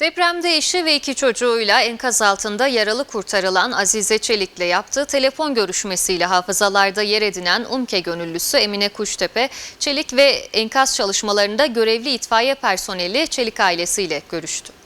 Depremde eşi ve iki çocuğuyla enkaz altında yaralı kurtarılan Azize Çelik'le yaptığı telefon görüşmesiyle hafızalarda yer edinen UMKE gönüllüsü Emine Kuştepe, Çelik ve enkaz çalışmalarında görevli itfaiye personeli Çelik ailesiyle görüştü.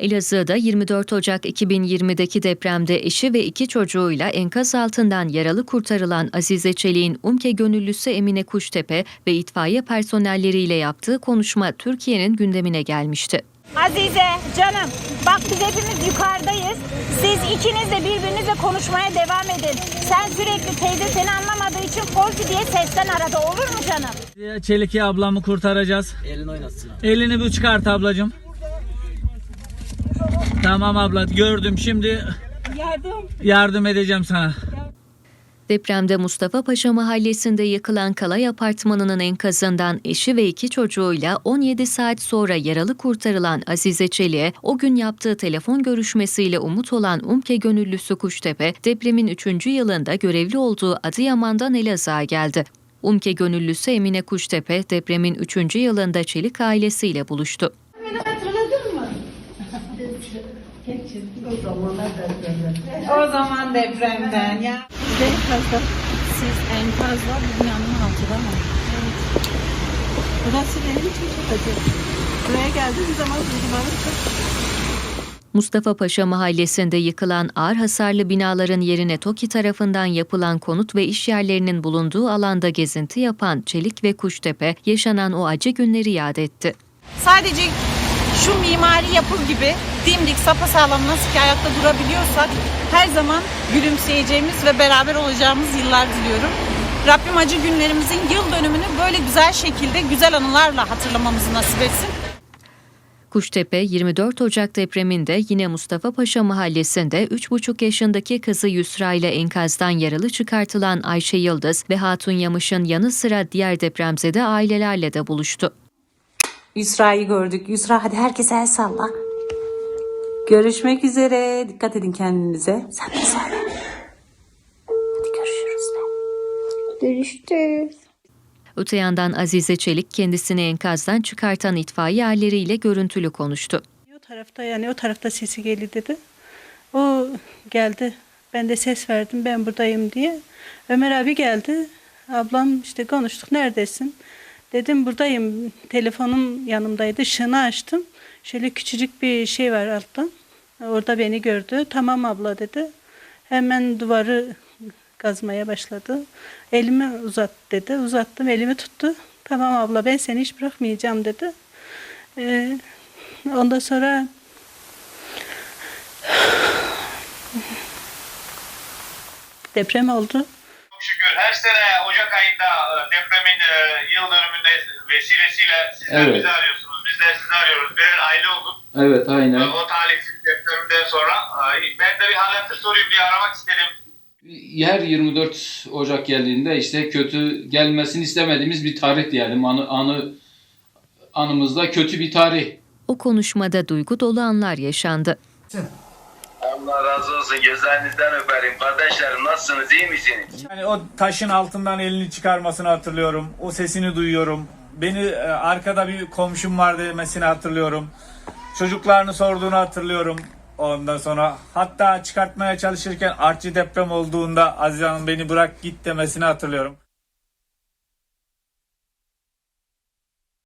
Elazığ'da 24 Ocak 2020'deki depremde eşi ve iki çocuğuyla enkaz altından yaralı kurtarılan Azize Çelik'in UMKE gönüllüsü Emine Kuştepe ve itfaiye personelleriyle yaptığı konuşma Türkiye'nin gündemine gelmişti. Azize, canım bak biz hepimiz yukarıdayız. Siz ikiniz de birbirinizle konuşmaya devam edin. Sen sürekli teyze seni anlamadığı için Fozzi diye sesten arada olur mu canım? Çeliki ablamı kurtaracağız. Elini oynatsın. Elini bir çıkart ablacığım. Tamam abla gördüm şimdi Yardım. yardım edeceğim sana. Depremde Mustafa Paşa mahallesinde yıkılan Kalay Apartmanı'nın enkazından eşi ve iki çocuğuyla 17 saat sonra yaralı kurtarılan Azize Çelik'e o gün yaptığı telefon görüşmesiyle umut olan UMKE gönüllüsü Kuştepe, depremin 3. yılında görevli olduğu Adıyaman'dan Elazığ'a geldi. UMKE gönüllüsü Emine Kuştepe, depremin 3. yılında Çelik ailesiyle buluştu. O zaman depremden ya. Siz enkazla bu binanın altıda mı? Evet. Burası benim için çok acı. Buraya geldiğim zaman duygularım çok Mustafa Paşa mahallesinde yıkılan ağır hasarlı binaların yerine TOKİ tarafından yapılan konut ve iş yerlerinin bulunduğu alanda gezinti yapan Çelik ve Kuştepe yaşanan o acı günleri yad etti. sadece şu mimari yapı gibi dimdik sapasağlam nasıl ki ayakta durabiliyorsak her zaman gülümseyeceğimiz ve beraber olacağımız yıllar diliyorum. Rabbim acı günlerimizin yıl dönümünü böyle güzel şekilde güzel anılarla hatırlamamızı nasip etsin. Kuştepe 24 Ocak depreminde yine Mustafa Paşa mahallesinde 3,5 yaşındaki kızı Yusra ile enkazdan yaralı çıkartılan Ayşe Yıldız ve Hatun Yamış'ın yanı sıra diğer depremzede ailelerle de buluştu. Yusra'yı gördük. Yusra hadi herkese el salla. Görüşmek üzere. Dikkat edin kendinize. Sen de söyle. Hadi görüşürüz. Görüşürüz. Öte yandan Azize Çelik kendisini enkazdan çıkartan itfaiye erleriyle görüntülü konuştu. O tarafta yani o tarafta sesi geldi dedi. O geldi. Ben de ses verdim ben buradayım diye. Ömer abi geldi. Ablam işte konuştuk neredesin? Dedim buradayım. Telefonum yanımdaydı. Işığını açtım. Şöyle küçücük bir şey var alttan. Orada beni gördü. Tamam abla dedi. Hemen duvarı kazmaya başladı. Elimi uzat dedi. Uzattım elimi tuttu. Tamam abla ben seni hiç bırakmayacağım dedi. Ee, ondan sonra deprem oldu. Çok şükür her sene Ocak ayında e, depremin e, yıl dönümünde vesilesiyle sizler Evet. bizi arıyorsunuz. Bizler sizi arıyoruz. Birer aile olduk. Evet E, aynen. O talihsiz depremden sonra. e, Ben de bir hal hatır sorayım diye aramak istedim. Her 24 Ocak geldiğinde işte kötü gelmesini istemediğimiz bir tarih diyelim. Anı, anı anımızda kötü bir tarih. O konuşmada duygu dolu anlar yaşandı. Allah razı olsun. Gözlerinizden öperim. Kardeşlerim nasılsınız? iyi misiniz? Yani o taşın altından elini çıkarmasını hatırlıyorum. O sesini duyuyorum. Beni e, arkada bir komşum var demesini hatırlıyorum. Çocuklarını sorduğunu hatırlıyorum. Ondan sonra hatta çıkartmaya çalışırken artçı deprem olduğunda Aziz Hanım beni bırak git demesini hatırlıyorum.